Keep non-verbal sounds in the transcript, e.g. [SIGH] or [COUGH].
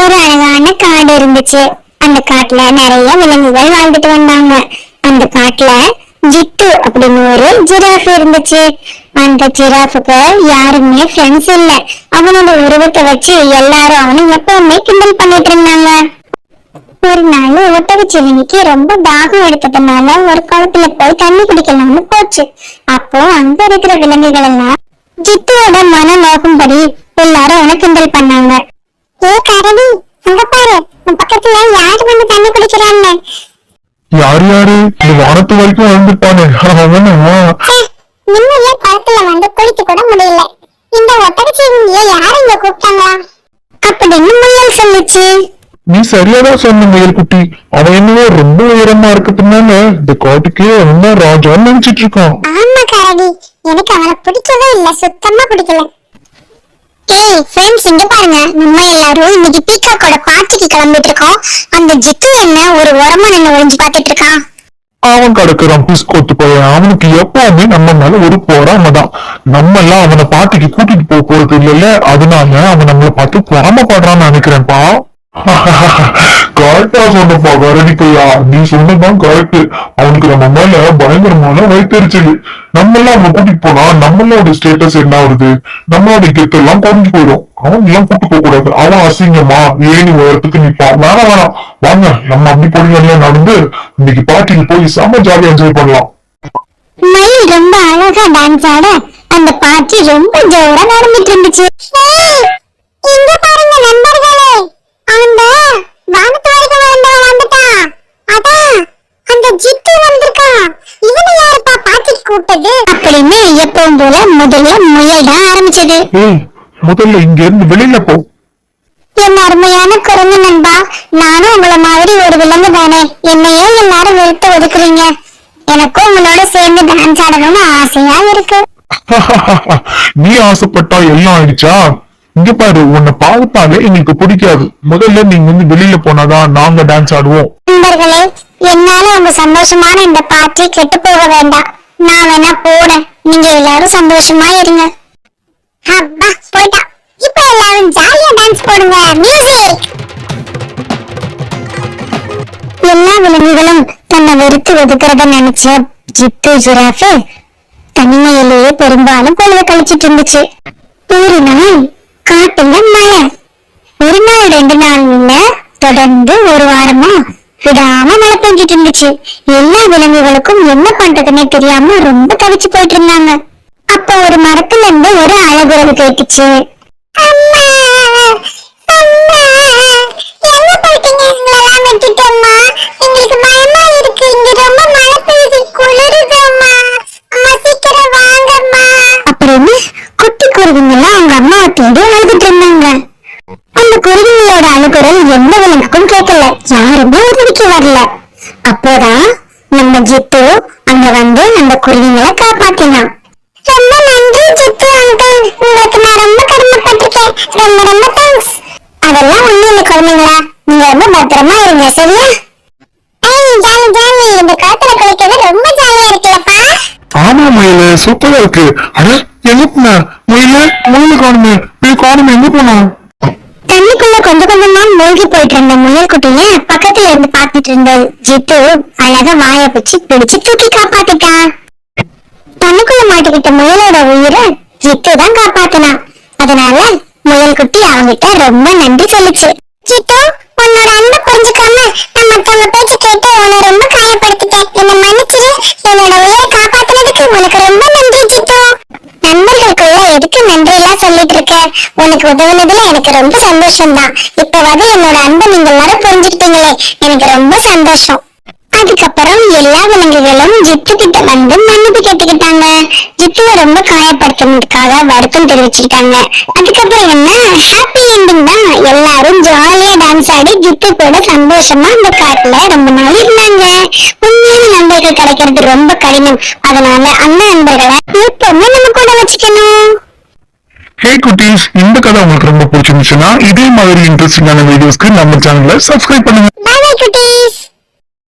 ஒரு அழகான காடு இருந்துச்சு. அந்த காட்டுல நிறைய விலங்குகள் வாழ்ந்துட்டு வந்தாங்க. அந்த காட்டுல ஜிட்டு அப்படின்னு ஒரு ஜிராஃப் இருந்துச்சு. அந்த ஜிராஃபுக்கு யாருமே ஃப்ரெண்ட்ஸ் இல்ல. அவனோட உருவத்தை வச்சு எல்லாரும் அவனை எப்பவுமே கிண்டல் பண்ணிட்டு இருந்தாங்க. ஒரு நாள் ஒட்டகச்சிவினிக்கு ரொம்ப தாகம் எடுத்ததுனால ஒரு குளத்துல போய் தண்ணி குடிக்கலாம்னு போச்சு. அப்போ அங்க இருக்கிற விலங்குகள் எல்லாம் ஜித்துவோட மன நோக்கும்படி எல்லாரும் அவனை கிண்டல் பண்ணாங்க ஏ கரடி அங்க பாரு உன் பக்கத்துல யாரு வந்து தண்ணி குடிக்கிறான்னு யார் யாரு? இந்த வானத்து வரைக்கும் வந்துட்டானே [LAUGHS] அவனா நிம்மதியா குளத்துல வந்து குளிக்க கூட முடியல. இந்த ஒட்டகச்சிவினிய யாரு இங்க கூப்பிட்டாங்களா? அப்படின்னு முயல் சொல்லுச்சு. நீ சரியாதான் சொன்ன முயல் குட்டி அவன் என்னவோ ரொம்ப உயரமா இருக்கிறதுனால இந்த காட்டுக்கே அவன் தான் ராஜான்னு நினைச்சிட்டு இருக்கான். ஆமா கரடி. எனக்கு அவனை பிடிக்கவே இல்ல. சுத்தமா பிடிக்கல. ஏய் ஃப்ரெண்ட்ஸ் இங்க பாருங்க. நம்ம எல்லாரும் இன்னைக்கு பீகாக்கோட பார்ட்டிக்கு கிளம்பிட்டு இருக்கோம். அந்த ஜித்து என்ன ஒரு உரமா நின்னு ஒளிஞ்சு பாத்துட்டு இருக்கான்? அவன் கிடக்குறான் பிஸ்கோத்து போய் அவனுக்கு எப்பவுமே நம்ம மேல ஒரு பொறாம தான். நம்ம எல்லாம் அவனை பாட்டிக்கு கூட்டிட்டு போக போறது இல்லைல்ல? அதனால அவன் நம்மள பார்த்து பொறாமப்படுறான்னு நினைக்கிறேன்ப்பா. [LAUGHS] கரெக்டா சொன்னப்பா கரடிக்கையா நீ சொன்னதான் கரெக்ட் அவனுக்கு நம்ம மேல பயங்கரமான வைத்தறிச்சல். நம்ம எல்லாம் அவனை கூட்டிட்டு போனா நம்மளோட ஸ்டேட்டஸ் என்ன ஆகுது? நம்மளோட கெத்து எல்லாம் குறைஞ்சு போயிடும். அவன் எல்லாம் கூட்டு போக கூடாது. அவன் அசிங்கமா ஏணி உயரத்துக்கு நிப்பான். வேணாம் வேணாம். வாங்க நம்ம அப்படி பொடியா நடந்து இன்னைக்கு பார்ட்டிக்கு போய் செம ஜாலியா என்ஜாய் பண்ணலாம். மயில் ரொம்ப அழகா டான்ஸ் ஆட அந்த பார்ட்டி ரொம்ப ஜோரா நடந்துட்டு இருந்துச்சு இங்க பாருங்க நண்பர்களே அந்த வானத்து வரைக்கும் வந்தவன் வந்துட்டான் அதான் அந்த ஜித்து வந்திருக்கான் இவனை யாருப்பா பார்ட்டிக்கு கூப்பிட்டது அப்படின்னு எப்பவும் போல முதல்ல முயல் ஆரம்பிச்சது ஏய் முதல்ல இங்க இருந்து வெளியில போ. என் அருமையான குரங்கு நண்பா நானும் உங்கள மாதிரி ஒரு விலங்கு தானே என்னையே எல்லாரும் வெறுத்து ஒதுக்குறீங்க? எனக்கும் உங்களோட சேர்ந்து டான்ஸ் ஆடணும்னு ஆசையா இருக்கு. [LAUGHS] நீ ஆசைப்பட்டா எல்லாம் ஆயிடுச்சா? இங்க பாரு உன்னை பார்த்தாலே எங்களுக்கு பிடிக்காது. முதல்ல நீங்க வந்து வெளியில போனாதான் நாங்க டான்ஸ் ஆடுவோம். நண்பர்களே என்னால உங்க சந்தோஷமான இந்த பார்ட்டி கெட்டு போக வேண்டாம். நான் வேணா போறேன். நீங்க எல்லாரும் சந்தோஷமா இருங்க. விலங்குகளும் தன்னை வெறுத்து ஒதுக்கிறத நினைச்ச ஜித்து ஜிராஃபு தனிமையிலேயே பெரும்பாலும் பொழுத கழிச்சிட்டு இருந்துச்சு. ஒரு நாள் காட்டுல மழை ஒரு நாள் ரெண்டு நாள் இல்ல தொடர்ந்து ஒரு வாரமா விடாம மழை பெஞ்சிட்டு இருந்துச்சு. எல்லா விலங்குகளுக்கும் என்ன பண்றதுன்னே தெரியாம ரொம்ப தவிச்சு போயிட்டு இருந்தாங்க. அப்ப ஒரு மரத்துல இருந்து ஒரு அழகுறவு கேட்டுச்சு. வரல. அப்போதான் நம்ம ஜித்து அங்க வந்து அந்த குருவிங்களை காப்பாத்தினான். ரொம்ப நன்றி ஜித்து அங்கிள் உங்களுக்கு நான் ரொம்ப கடமைப்பட்டிருக்கேன். ரொம்ப ரொம்ப தேங்க்ஸ் அதெல்லாம் ஒண்ணு இல்ல குழந்தைங்களா. நீங்க ரொம்ப பத்திரமா இருங்க சரியா? ஏய் ஜாலி ஜாலி. இந்த காத்துல குளிக்கிறது ரொம்ப ஜாலியா இருக்குல்லப்பா. ஆமா முயல. சூப்பரா இருக்கு. அட எங்க போன? முயல முயல காணுமே. நீ காணுமே எங்க போனோம் தண்ணிக்குள்ள கொஞ்சம் கொஞ்சமா மூழ்கி போயிட்டு இருந்த முயல்குட்டிய பக்கத்துல இருந்து பாத்துட்டு இருந்த ஜித்து அழகா வாய பிச்சு பிடிச்சு தூக்கி காப்பாத்திட்டான் தண்ணிக்குள்ள மாட்டிக்கிட்ட முயலோட உயிரை ஜித்து தான் காப்பாத்தினான் அதனால முயல்குட்டி அவங்கிட்ட ரொம்ப நன்றி சொல்லுச்சு. ஜித்து உன்னோட அன்பை புரிஞ்சுக்காம நான் மத்தவங்க பேச்சு கேட்டு உன்னை ரொம்ப காயப்படுத்திட்டேன் என்னை மன்னிச்சிரு என்னோட உயிரை காப்பாத்தினதுக்கு உனக்கு ரொம்ப நன்றி ஜித்து நண்பர்களுக்குள்ள எதுக்கு நன்றி எல்லாம் சொல்லிட்டு இருக்க எனக்கு உதவுனதுல எனக்கு ரொம்ப சந்தோஷம் தான் இப்பவாது என்னோட அன்பை நீங்க எல்லாரும் புரிஞ்சுக்கிட்டீங்களே. எனக்கு ரொம்ப சந்தோஷம். அதுக்கப்புறம் எல்லா விலங்குகளும் ஜித்து கிட்ட வந்து மன்னிப்பு கேட்டுக்கிட்டாங்க. ஜித்துவை ரொம்ப காயப்படுத்தினதுக்காக வருத்தம் தெரிவிச்சிருக்காங்க. அதுக்கப்புறம் என்ன? ஹாப்பி எண்டிங் தான். எல்லாரும் ஜாலியா டான்ஸ் ஆடி ஜித்து கூட சந்தோஷமா அந்த காட்டுல ரொம்ப நாள் இருந்தாங்க. உண்மையான நண்பர்கள் கிடைக்கிறது ரொம்ப கடினம். அதனால அந்த நண்பர்களை எப்பவுமே நம்ம கூட வச்சுக்கணும். ஹே குட்டீஸ் இந்த கதை உங்களுக்கு ரொம்ப பிடிச்சிருந்துச்சுன்னா இதே மாதிரி இன்ட்ரெஸ்டிங்கான வீடியோஸ்க்கு நம்ம சேனலை சப்ஸ்கிரைப் பண்ணுங்க.